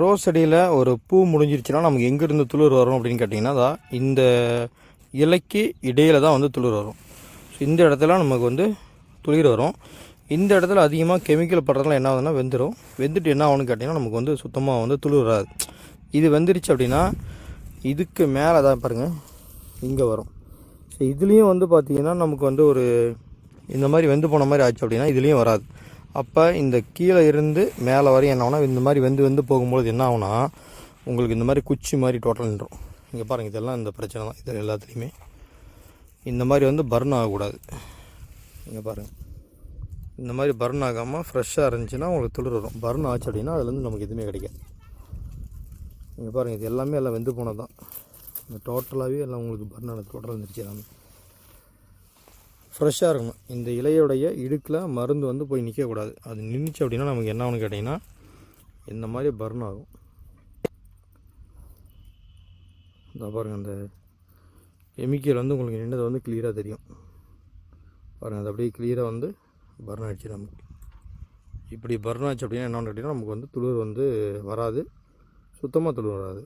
Rose செடியில் ஒரு பூ முடிஞ்சிருச்சுன்னா நமக்கு எங்கேருந்து துளிர் வரும் அப்படின்னு கேட்டிங்கன்னா தான் இந்த இலைக்கு இடையில் தான் வந்து துளிர் வரும். ஸோ இந்த இடத்துல நமக்கு வந்து துளிர் வரும். இந்த இடத்துல அதிகமாக கெமிக்கல் படுறதுலாம் என்ன ஆகுதுன்னா வெந்துடும் வெந்துட்டு என்ன ஆகும்னு கேட்டிங்கன்னா நமக்கு வந்து சுத்தமாக வந்து துளிர் வராது. இது வெந்துருச்சு அப்படின்னா இதுக்கு மேலே தான் பாருங்கள் இங்கே வரும். ஸோ இதுலேயும் வந்து பார்த்திங்கன்னா நமக்கு வந்து ஒரு இந்த மாதிரி வெந்து போன மாதிரி ஆச்சு அப்படின்னா இதுலேயும் வராது. அப்போ இந்த கீழே இருந்து மேலே வரையும் என்ன ஆகுனா இந்த மாதிரி வெந்து வெந்து போகும்போது என்ன ஆகுனா உங்களுக்கு இந்த மாதிரி குச்சி மாதிரி டோட்டல் நின்றும். இங்கே பாருங்கள் இதெல்லாம் இந்த பிரச்சனை தான். இது எல்லாத்துலேயுமே இந்த மாதிரி வந்து பர்ன் ஆகக்கூடாது. இங்கே பாருங்கள் இந்த மாதிரி பர்ன் ஆகாமல் ஃப்ரெஷ்ஷாக இருந்துச்சுன்னா உங்களுக்கு துளிர் வரும். பர்ன் ஆச்சு அப்படின்னா அதுலேருந்து நமக்கு எதுவுமே கிடைக்காது. இங்கே பாருங்கள் இது எல்லாமே எல்லாம் வெந்து போனது தான் இந்த டோட்டலாகவே எல்லாம் உங்களுக்கு பர்ன் ஆனது டோட்டல் வந்துருச்சு எல்லாமே. ஃப்ரெஷ்ஷாக இருக்கணும். இந்த இலையுடைய இடுக்கில் மருந்து வந்து போய் நிற்கக்கூடாது அது நின்றுச்சு அப்படின்னா நமக்கு என்ன ஒன்று கேட்டிங்கன்னா இந்த மாதிரி பர்ன் ஆகும். இந்த பாருங்கள் அந்த கெமிக்கல் வந்து உங்களுக்கு நின்றது வந்து கிளியராக தெரியும். பாருங்கள் அது அப்படியே கிளியராக வந்து பர்ன் ஆகிடுச்சு நமக்கு. இப்படி பர்ன் ஆச்சு அப்படின்னா என்னன்னு கேட்டிங்கன்னா நமக்கு வந்து துளிர் வந்து வராது. சுத்தமாக துளிர் வராது.